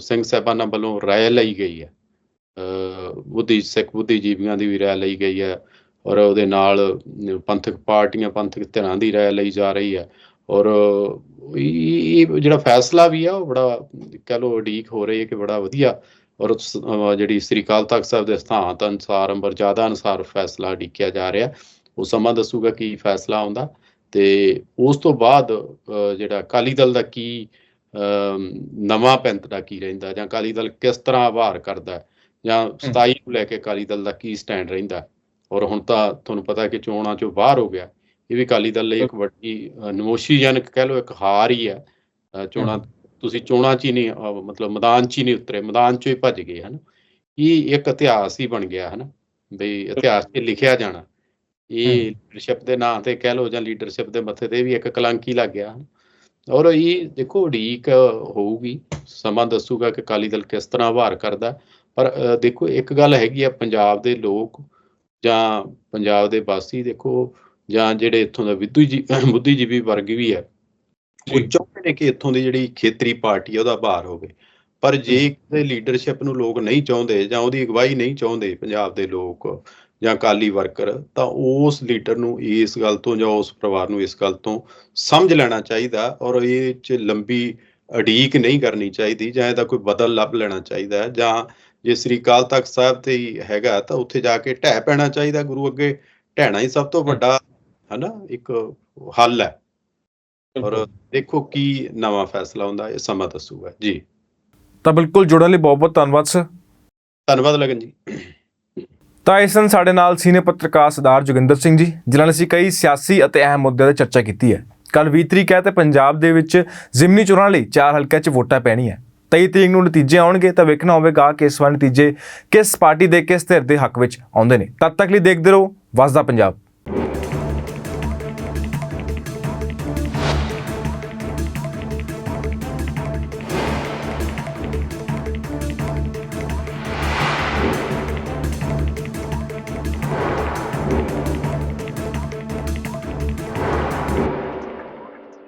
ਸਿੰਘ ਸਾਹਿਬਾਨਾਂ ਵੱਲੋਂ ਰਾਏ ਲਈ ਗਈ ਹੈ। ਬੁੱਧੀ, ਸਿੱਖ ਬੁੱਧੀਜੀਵੀਆਂ ਦੀ ਵੀ ਰਾਏ ਲਈ ਗਈ ਹੈ ਔਰ ਉਹਦੇ ਨਾਲ ਪੰਥਕ ਪਾਰਟੀਆਂ, ਪੰਥਕ ਧਿਰਾਂ ਦੀ ਰਾਏ ਲਈ ਜਾ ਰਹੀ ਹੈ ਔਰ ਇਹ ਜਿਹੜਾ ਫੈਸਲਾ ਵੀ ਆ ਉਹ ਬੜਾ ਕਹ ਲੋ ਉਡੀਕ ਹੋ ਰਹੀ ਹੈ ਕਿ ਬੜਾ ਵਧੀਆ ਔਰ ਜਿਹੜੀ ਸ੍ਰੀ ਅਕਾਲ ਤਖਤ ਸਾਹਿਬ ਦੇ ਸਿਧਾਂਤ ਅਨੁਸਾਰ ਮਰਜ਼ਾਦਾ ਅਨੁਸਾਰ ਫੈਸਲਾ ਉਡੀਕਿਆ ਜਾ ਰਿਹਾ। ਉਹ ਸਮਾਂ ਦੱਸੂਗਾ ਕੀ ਫੈਸਲਾ ਆਉਂਦਾ। ਤੇ ਉਸ ਤੋਂ ਬਾਅਦ ਜਿਹੜਾ ਅਕਾਲੀ ਦਲ ਦਾ ਕੀ ਨਵਾਂ ਪੈਂਤ ਦਾ ਕੀ ਰਹਿੰਦਾ ਜਾਂ ਅਕਾਲੀ ਦਲ ਕਿਸ ਤਰ੍ਹਾਂ ਆਭਾਰ ਕਰਦਾ ਜਾਂ 27 ਨੂੰ ਲੈ ਕੇ ਅਕਾਲੀ ਦਲ ਦਾ ਕੀ ਸਟੈਂਡ ਰਹਿੰਦਾ। ਔਰ ਹੁਣ ਤਾਂ ਤੁਹਾਨੂੰ ਪਤਾ ਕਿ ਚੋਣਾਂ ਚੋਂ ਬਾਹਰ ਹੋ ਗਿਆ ਇਹ ਵੀ ਅਕਾਲੀ ਦਲ ਲਈ ਇੱਕ ਵੱਡੀ ਨਮੋਸ਼ੀਜਨਕ ਕਹਿ ਲਓ ਇੱਕ ਹਾਰ ਹੀ ਹੈ। ਚੋਣਾਂ ਤੁਸੀਂ ਚੋਣਾਂ 'ਚ ਹੀ ਨਹੀਂ ਮਤਲਬ ਮੈਦਾਨ 'ਚ ਹੀ ਨਹੀਂ ਉਤਰੇ ਮੈਦਾਨ 'ਚੋਂ ਹੀ ਭੱਜ ਗਏ ਹਨ? ਇਹ ਇੱਕ ਇਤਿਹਾਸ ਹੀ ਬਣ ਗਿਆ ਹਨ? ਬਈ ਇਤਿਹਾਸ 'ਚ ਲਿਖਿਆ ਜਾਣਾ। ਇਹ ਲੀਡਰਸ਼ਿਪ ਦੇ ਨਾਂ ਤੇ ਕਹਿ ਲਓ ਜਾਂ ਲੀਡਰਸ਼ਿਪ ਦੇ ਮੱਥੇ ਤੇ ਵੀ ਇੱਕ ਕਲੰਕ ਲੱਗ ਗਿਆ। ਔਰ ਇਹ ਦੇਖੋ ਉਡੀਕ ਹੋਊਗੀ ਸਮਾਂ ਦੱਸੂਗਾ ਕਿ ਅਕਾਲੀ ਦਲ ਕਿਸ ਤਰ੍ਹਾਂ ਆਭਾਰ ਕਰਦਾ। ਪਰ ਦੇਖੋ ਇੱਕ ਗੱਲ ਹੈਗੀ ਆ ਪੰਜਾਬ ਦੇ ਲੋਕ ਜਾਂ ਪੰਜਾਬ ਦੇ ਵਾਸੀ ਦੇਖੋ ਜਾਂ ਜਿਹੜੇ ਇੱਥੋਂ ਦਾ ਵਿਦੂਜੀ ਬੁੱਧੀਜੀਵੀ ਵਰਗ ਵੀ ਹੈ ਉਹ ਜੀ। ਚਾਹੁੰਦੇ ਨੇ ਕਿ ਇੱਥੋਂ ਦੀ ਜਿਹੜੀ ਖੇਤਰੀ ਪਾਰਟੀ ਉਹਦਾ ਆਭਾਰ ਹੋਵੇ। ਪਰ ਜੇ ਕਿਸੇ ਲੀਡਰਸ਼ਿਪ ਨੂੰ ਲੋਕ ਨਹੀਂ ਚਾਹੁੰਦੇ ਜਾਂ ਉਹਦੀ ਅਗਵਾਈ ਨਹੀਂ ਚਾਹੁੰਦੇ ਪੰਜਾਬ ਦੇ ਲੋਕ ਜਾਂ ਅਕਾਲੀ ਵਰਕਰ ਤਾਂ ਉਸ ਲੀਡਰ ਨੂੰ ਇਸ ਗੱਲ ਤੋਂ ਜਾਂ ਉਸ ਪਰਿਵਾਰ ਨੂੰ ਇਸ ਗੱਲ ਤੋਂ ਸਮਝ ਲੈਣਾ ਚਾਹੀਦਾ ਔਰ ਇਹ ਚ ਲੰਬੀ ਅੜੀਕ ਨਹੀਂ ਕਰਨੀ ਚਾਹੀਦੀ ਜਾਂ ਇਹਦਾ ਕੋਈ ਬਦਲ ਲੱਭ ਲੈਣਾ ਚਾਹੀਦਾ ਜਾਂ ਜੇ ਸ੍ਰੀ ਅਕਾਲ ਤਖਤ ਸਾਹਿਬ ਤੇ ਹੀ ਹੈਗਾ ਤਾਂ ਉੱਥੇ ਜਾ ਕੇ ਢਹਿ ਪੈਣਾ ਚਾਹੀਦਾ ਗੁਰੂ ਅੱਗੇ ਢਹਿਣਾ ਹੀ ਸਭ ਤੋਂ ਵੱਡਾ ਹਨਾ ਇੱਕ ਹੱਲ ਹੈ। ਔਰ ਦੇਖੋ ਕੀ ਨਵਾਂ ਫੈਸਲਾ ਹੁੰਦਾ ਇਹ ਸਮਾਂ ਦੱਸੂਗਾ। ਜੀ। ਤਾਂ ਬਿਲਕੁਲ ਜੁੜਨ ਲਈ ਬਹੁਤ ਬਹੁਤ ਧੰਨਵਾਦ ਸਰ। ਧੰਨਵਾਦ ਲਗਨ ਜੀ। ਤਾਂ ਇਸ ਦਿਨ ਸਾਡੇ ਨਾਲ ਸੀਨੀਅਰ ਪੱਤਰਕਾਰ ਸਰਦਾਰ ਜੋਗਿੰਦਰ ਸਿੰਘ ਜੀ, ਜਿਨ੍ਹਾਂ ਨੇ ਅਸੀਂ ਕਈ ਸਿਆਸੀ ਅਤੇ ਅਹਿਮ ਮੁੱਦਿਆਂ ਤੇ ਚਰਚਾ ਕੀਤੀ ਹੈ। ਕੱਲ 20 ਤਰੀਕ ਹੈ ਤੇ ਪੰਜਾਬ ਦੇ ਵਿੱਚ ਜ਼ਿਮਨੀ ਚੋਣਾਂ ਲਈ ਚਾਰ ਹਲਕਿਆਂ 'ਚ ਵੋਟਾਂ ਪੈਣੀਆਂ। 23 ਤਰੀਕ ਨੂੰ ਨਤੀਜੇ ਆਉਣਗੇ ਤਾਂ ਵੇਖਣਾ ਹੋਵੇਗਾ ਕਿ ਇਸ ਵਾਰ ਨਤੀਜੇ ਕਿਸ ਪਾਰਟੀ ਦੇ ਕਿਸ ਧਿਰ ਦੇ ਹੱਕ ਵਿੱਚ ਆਉਂਦੇ ਨੇ। ਤਦ ਤੱਕ ਲਈ ਦੇਖਦੇ ਰਹੋ। ਵਸਦਾ ਪੰਜਾਬ।